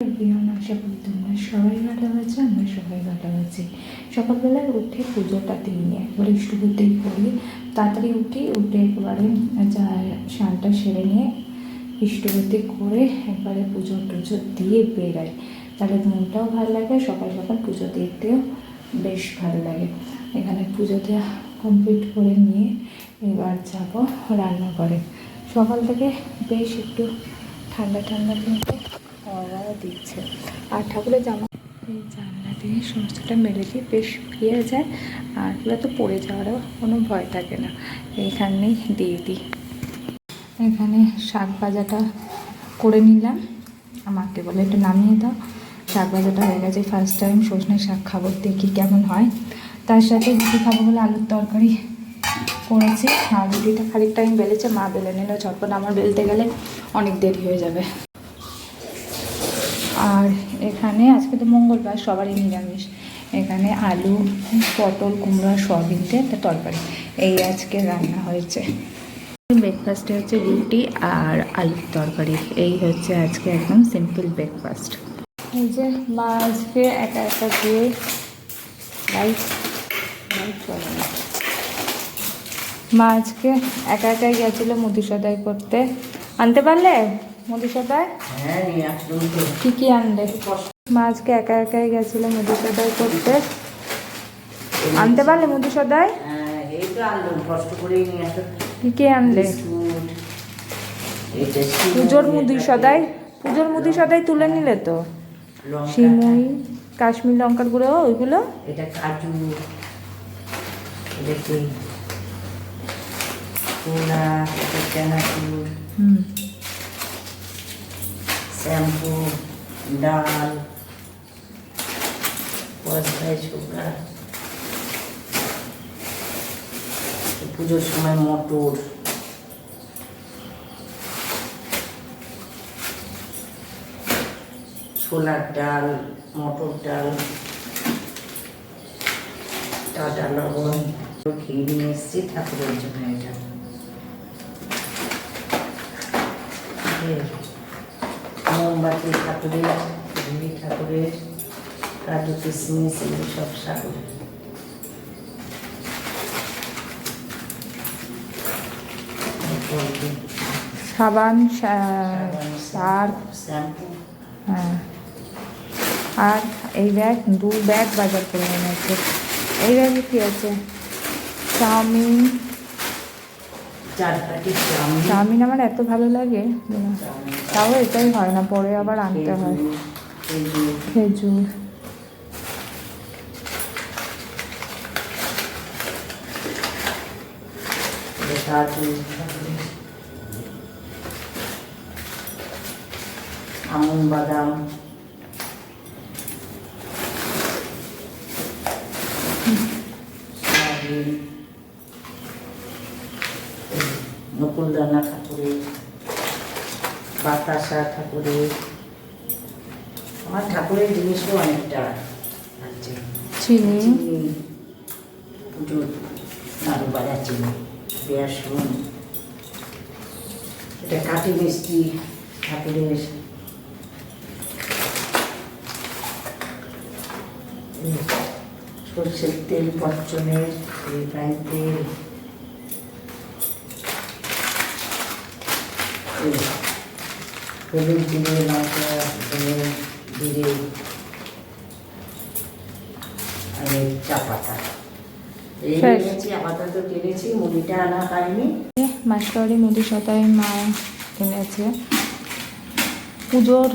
প্রিয় আশা করি তোমরা সবাই ভালো আছো আমরা সবাই ভালো আছি সকালবেলায় উঠে পুজোটা দিই একবারে ইষ্টবুদ্ধি করি তাড়াতাড়ি উঠি, উঠে একবারে যা স্নানটা সেরে নিয়ে ইষ্টবুদ্ধি করে একবারে পুজো টুজো দিয়ে বেরাই তাহলে মনটাও ভালো লাগে, সকাল সকাল পুজো দিতেও বেশ ভালো লাগে। এখানে পুজো দেওয়া কমপ্লিট করে নিয়ে এবার যাব রান্না করে সকাল থেকে বেশ একটু ঠান্ডা ঠান্ডা কিন্তু হাওয়া দিচ্ছে। আর ঠাকুরের জামা এই জানলা দিয়ে সমস্তটা মেরে দিয়ে বেশ শুকিয়ে যায়। আর পুরো তো পড়ে যাওয়ারও কোনো ভয় থাকে না। এইখানেই দিয়ে দিই। এখানে শাক ভাজাটা করে নিলাম। আমাকে বলে একটু নামিয়ে দাও। শাক ভাজাটা হয়ে গেছে ফার্স্ট টাইম সজনে শাক খাব, দেখি কেমন হয়। তার সাথে রুটি খাব বলে আলুর তরকারি করেছি। আর রুটিটা খানিকটা টাইম বেলেছে, মা বেলে নিল চটপট আমার বেলতে গেলে অনেক দেরি হয়ে যাবে। আর এখানে আজকে তো মঙ্গলবার, সবারই নিরামিষ। এখানে আলু, পটল, কুমড়া দিয়ে একটা তরকারি। এই আজকে রান্না হয়েছে। ব্রেকফাস্টে হচ্ছে রুটি আর আলুর তরকারি। এই হচ্ছে আজকে একদম সিম্পল ব্রেকফাস্ট এই যে মা আজকে একা একা দিয়ে লাইট লাইট চলে না। মা আজকে একা একাই গেছিল মুদি সদাই করতে। আনতে পারলে? হ্যাঁ কি কি আনলে। মা আজকে একা একাই গেছিল করতে। আনতে পারলে হ্যাঁ, কি কি আনলে পুজোর সদাই পুজোর তুলে নিলে তো? সিমুই কাশ্মীর লঙ্কার গুঁড়ো ওইগুলো? এটা কাজু এটা হুম। শ্যাম্পু, ডাল পয়সায় সুগার পুজোর সময় মটর। ছোলার ডাল, মটর ডাল, টাটা লবণ খেয়ে নিয়ে এসছি, ঠাকুরের জন্য এটা। মোমবাতি ঠাকুরের ঘুরি ঠাকুরের কাজু কিশমিশ এগুলো সব ঠাকুরের সাবান সার্ফ। শ্যাম্পু। হ্যাঁ। আর এই ব্যাগ দু ব্যাগ বাজার করে এনেছে। এই ব্যাগে কি আছে? চাউমিন চাউমিন আমার এত ভালো লাগে। তাও এটাই হয় না পরে আবার আনতে হয়। খেজুর, আমন বাদাম সয়াবিন নকুলদানা ঠাকুরের বাতাসা ঠাকুরের। আমার ঠাকুরের জিনিসও অনেকটা আছে। চিনি? পুজোর নাড়ু বাজা চিনি বেসন এটা কাঠি মিষ্টি ঠাকুরের। সর্ষের তেল পচনের রিফাইন তেল হলুদ জিরে লঙ্কা। এনেছি মা কিনেছে। পুজোর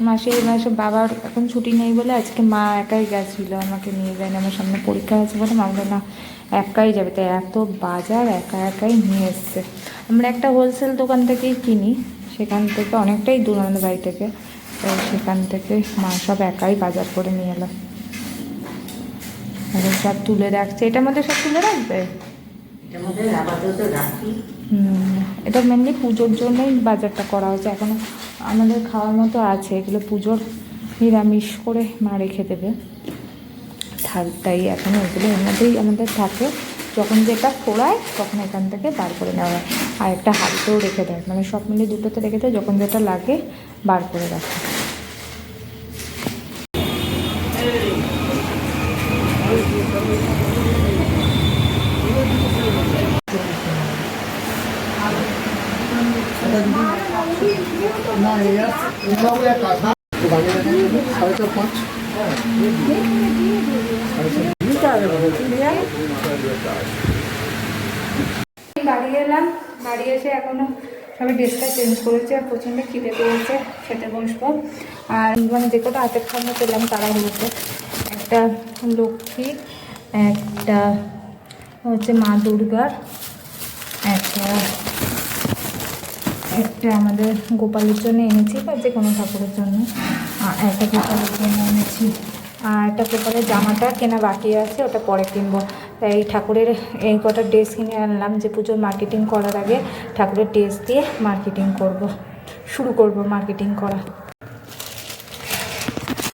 মাসে এই মাসে বাবার এখন ছুটি নেই বলে আজকে মা একাই গেছিল, আমাকে নিয়ে যায়নি আমার সামনে পরীক্ষা আছে বলে মা না, একাই যাবে। তাই এত বাজার, একা একাই নিয়ে এসছে। আমরা একটা হোলসেল দোকান থেকেই কিনি সেখান থেকে অনেকটাই দূর আমাদের বাড়ি থেকে। তো সেখান থেকে মা সব একাই বাজার করে নিয়ে এলো। এখন সব তুলে রাখছে। এটার মধ্যে সব তুলে রাখবে? এটা মেনলি পুজোর জন্যই বাজারটা করা হয়েছে। এখনও আমাদের খাওয়ার মতো আছে। এগুলো পুজোর নিরামিষ করে মা রেখে দেবে। থাক- তাই এখন ওগুলো এর মধ্যেই আমাদের থাকে। যখন যেটা ফোড়ায় তখন এখান থেকে বার করে নেওয়া হয়। আর একটা হাতেও রেখে দেয়। মানে সব মিলে দুটোতে রেখে দেয়, যখন যেটা লাগে বার করে রাখে। সাড়ে চার পাঁচ। বাড়ি এলাম, বাড়ি এসে এখনও সবাই ড্রেসটা চেঞ্জ করেছে আর প্রচণ্ড খিদে পেয়েছে, খেতে বসবো। আর মানে যে কটা হাতের খাবার পেলাম তারা হয়েছে। একটা লক্ষ্মী, একটা হচ্ছে মা দুর্গার, একটা একটা আমাদের গোপালের জন্য এনেছি বা যে কোনো ঠাকুরের জন্য। একটা গোপালের জন্য এনেছি। একটা গোপালের জামাটা কেনা বাকি আছে, ওটা পরে কিনবো। তাই ঠাকুরের এই কটা ড্রেস কিনে আনলাম যে পুজোর মার্কেটিং করার আগে ঠাকুরের ড্রেস দিয়ে মার্কেটিং করব, শুরু করব মার্কেটিং করা।